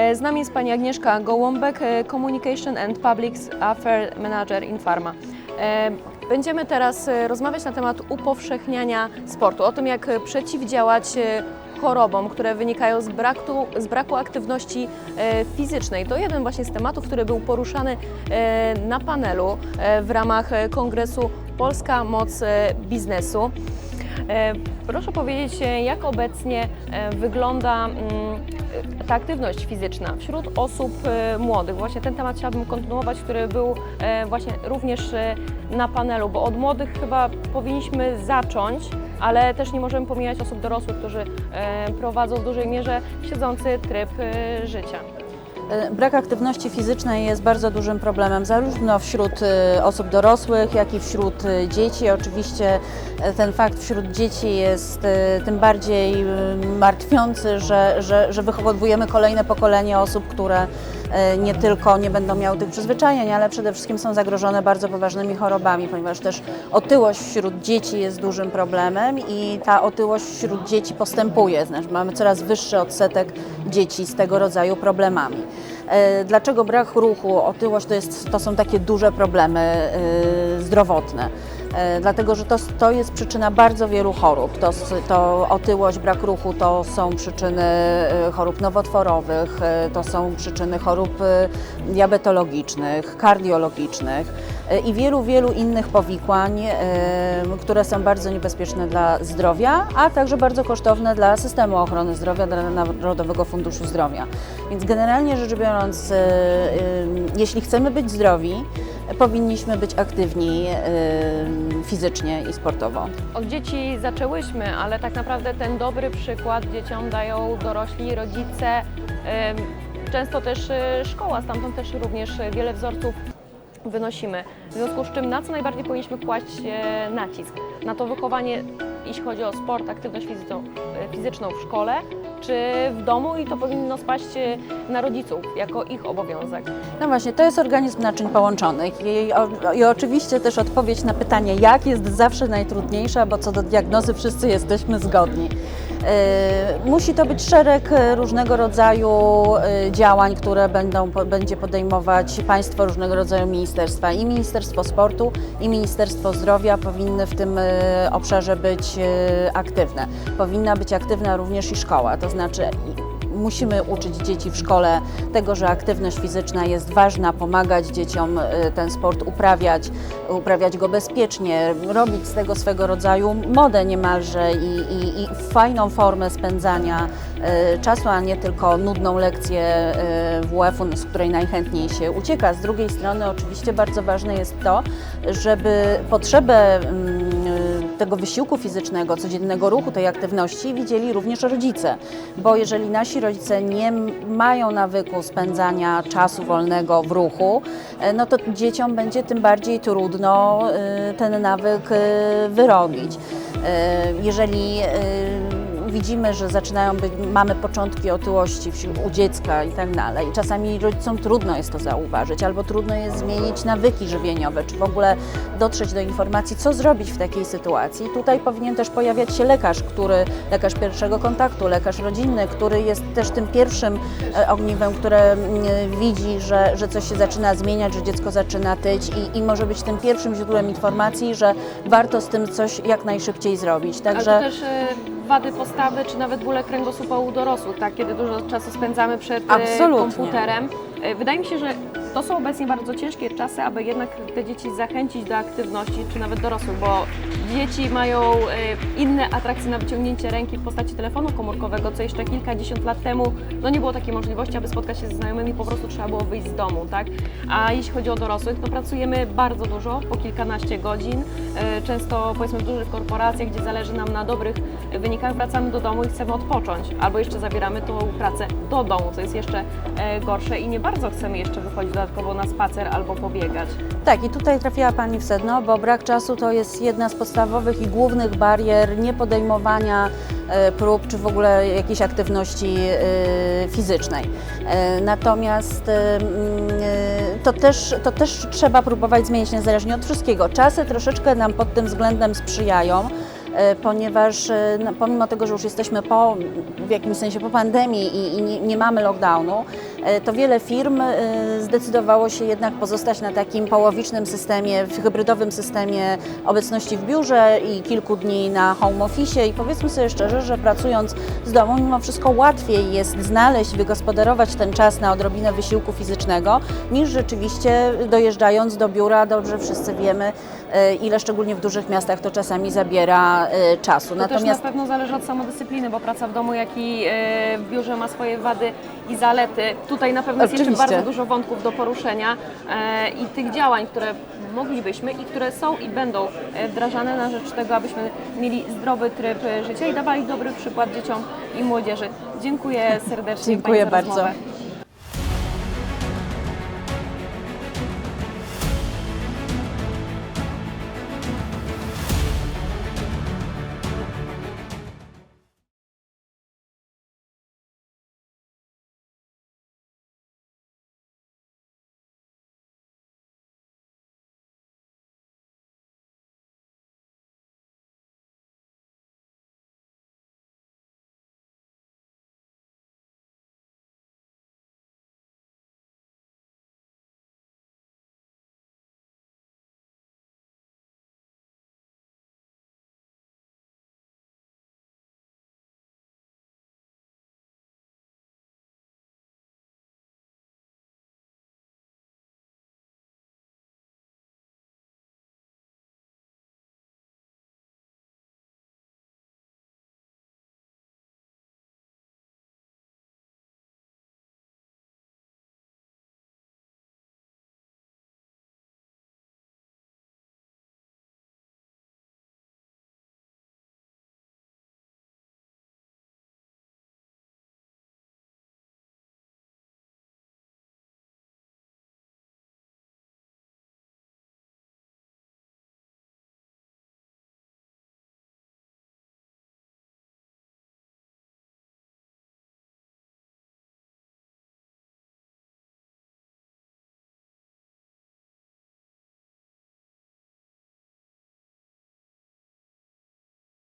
E, Z nami jest pani Agnieszka Gołąbek, e, Communication and Public Affairs Manager in Pharma. E, Będziemy teraz rozmawiać na temat upowszechniania sportu, o tym jak przeciwdziałać chorobom, które wynikają z braku, z braku aktywności fizycznej. To jeden właśnie z tematów, który był poruszany na panelu w ramach kongresu Polska Moc Biznesu. Proszę powiedzieć, jak obecnie wygląda mm, ta aktywność fizyczna wśród osób e, młodych? Właśnie ten temat chciałabym kontynuować, który był e, właśnie również e, na panelu, bo od młodych chyba powinniśmy zacząć, ale też nie możemy pomijać osób dorosłych, którzy prowadzą w dużej mierze siedzący tryb życia. E, Brak aktywności fizycznej jest bardzo dużym problemem zarówno wśród e, osób dorosłych, jak i wśród e, dzieci. Oczywiście ten fakt wśród dzieci jest tym bardziej martwiący, że, że, że wychowujemy kolejne pokolenie osób, które nie tylko nie będą miały tych przyzwyczajeń, ale przede wszystkim są zagrożone bardzo poważnymi chorobami, ponieważ też otyłość wśród dzieci jest dużym problemem i ta otyłość wśród dzieci postępuje. Znaczy mamy coraz wyższy odsetek dzieci z tego rodzaju problemami. E, Dlaczego brak ruchu, otyłość to, jest, to są takie duże problemy e, zdrowotne? E, Dlatego, że to, to jest przyczyna bardzo wielu chorób. To, to otyłość, brak ruchu to są przyczyny chorób nowotworowych, to są przyczyny chorób diabetologicznych, kardiologicznych i wielu, wielu innych powikłań, e, które są bardzo niebezpieczne dla zdrowia, a także bardzo kosztowne dla systemu ochrony zdrowia, dla Narodowego Funduszu Zdrowia. Więc generalnie rzecz biorąc, e, e, jeśli chcemy być zdrowi, powinniśmy być aktywni e, fizycznie i sportowo. Od dzieci zaczęłyśmy, ale tak naprawdę ten dobry przykład dzieciom dają dorośli, rodzice, często też e, szkoła, stamtąd też również e, wiele wzorców wynosimy. W związku z czym na co najbardziej powinniśmy kłaść e, nacisk? Na to wychowanie, jeśli chodzi o sport, aktywność fizyczną, e, w szkole, czy w domu i to powinno spaść e, na rodziców jako ich obowiązek. No właśnie, to jest organizm naczyń połączonych i, i oczywiście też odpowiedź na pytanie jak jest zawsze najtrudniejsza, bo co do diagnozy wszyscy jesteśmy zgodni. Yy, Musi to być szereg e, różnego rodzaju e, działań, które będą, będzie podejmować państwo różnego rodzaju ministerstwa. I Ministerstwo Sportu, i Ministerstwo Zdrowia powinny w tym obszarze być aktywne. Powinna być aktywna również i szkoła, to znaczy musimy uczyć dzieci w szkole tego, że aktywność fizyczna jest ważna, pomagać dzieciom y, ten sport uprawiać, uprawiać go bezpiecznie, robić z tego swego rodzaju modę niemalże i, i, i fajną formę spędzania y, czasu, a nie tylko nudną lekcję y, WF-u, z której najchętniej się ucieka. Z drugiej strony oczywiście bardzo ważne jest to, żeby potrzebę mm, tego wysiłku fizycznego, codziennego ruchu, tej aktywności widzieli również rodzice, bo jeżeli nasi rodzice nie mają nawyku spędzania czasu wolnego w ruchu, e, no to dzieciom będzie tym bardziej trudno e, ten nawyk e, wyrobić. Jeżeli widzimy, że zaczynają być, mamy początki otyłości wśród, u dziecka i tak dalej. I czasami rodzicom trudno jest to zauważyć, albo trudno jest zmienić nawyki żywieniowe, czy w ogóle dotrzeć do informacji, co zrobić w takiej sytuacji. Tutaj powinien też pojawiać się lekarz, który, lekarz pierwszego kontaktu, lekarz rodzinny, który jest też tym pierwszym e, ogniwem, które mm, widzi, że, że coś się zaczyna zmieniać, że dziecko zaczyna tyć i, i może być tym pierwszym źródłem informacji, że warto z tym coś jak najszybciej zrobić. Także... Też e, wady postawy, czy nawet bóle kręgosłupa u dorosłych, tak? kiedy dużo czasu spędzamy przed e, Absolutnie. komputerem. E, Wydaje mi się, że to są obecnie bardzo ciężkie czasy, aby jednak te dzieci zachęcić do aktywności, czy nawet dorosłych, bo dzieci mają e, inne atrakcje na wyciągnięcie ręki w postaci telefonu komórkowego, co jeszcze kilkadziesiąt lat temu no nie było takiej możliwości, aby spotkać się ze znajomymi, po prostu trzeba było wyjść z domu, tak? A jeśli chodzi o dorosłych, to pracujemy bardzo dużo, po kilkanaście godzin, e, często powiedzmy w dużych korporacjach, gdzie zależy nam na dobrych wynikach, wracamy do domu i chcemy odpocząć, albo jeszcze zabieramy tą pracę do domu, co jest jeszcze e, gorsze i nie bardzo chcemy jeszcze wychodzić dodatkowo na spacer albo pobiegać. Tak, i tutaj trafiła Pani w sedno, bo brak czasu to jest jedna z podstawowych i głównych barier niepodejmowania e, prób czy w ogóle jakiejś aktywności e, fizycznej. E, Natomiast mm, to też, to też trzeba próbować zmienić niezależnie od wszystkiego. Czasy troszeczkę nam pod tym względem sprzyjają. ponieważ no, pomimo tego, że już jesteśmy po, w jakimś sensie po pandemii i, i nie, nie mamy lockdownu, to wiele firm e, zdecydowało się jednak pozostać na takim połowicznym systemie, w hybrydowym systemie obecności w biurze i kilku dni na home office i powiedzmy sobie szczerze, że pracując z domu mimo wszystko łatwiej jest znaleźć, wygospodarować ten czas na odrobinę wysiłku fizycznego niż rzeczywiście dojeżdżając do biura, dobrze wszyscy wiemy, e, ile szczególnie w dużych miastach to czasami zabiera e, czasu. To też na pewno zależy od samodyscypliny, bo praca w domu, jak i e, w biurze ma swoje wady i zalety. Tutaj na pewno jest jeszcze bardzo dużo wątków do poruszenia e, i tych działań, które moglibyśmy i które są i będą e, wdrażane na rzecz tego, abyśmy mieli zdrowy tryb e, życia i dawali dobry przykład dzieciom i młodzieży. Dziękuję serdecznie Dziękuję bardzo. rozmowę.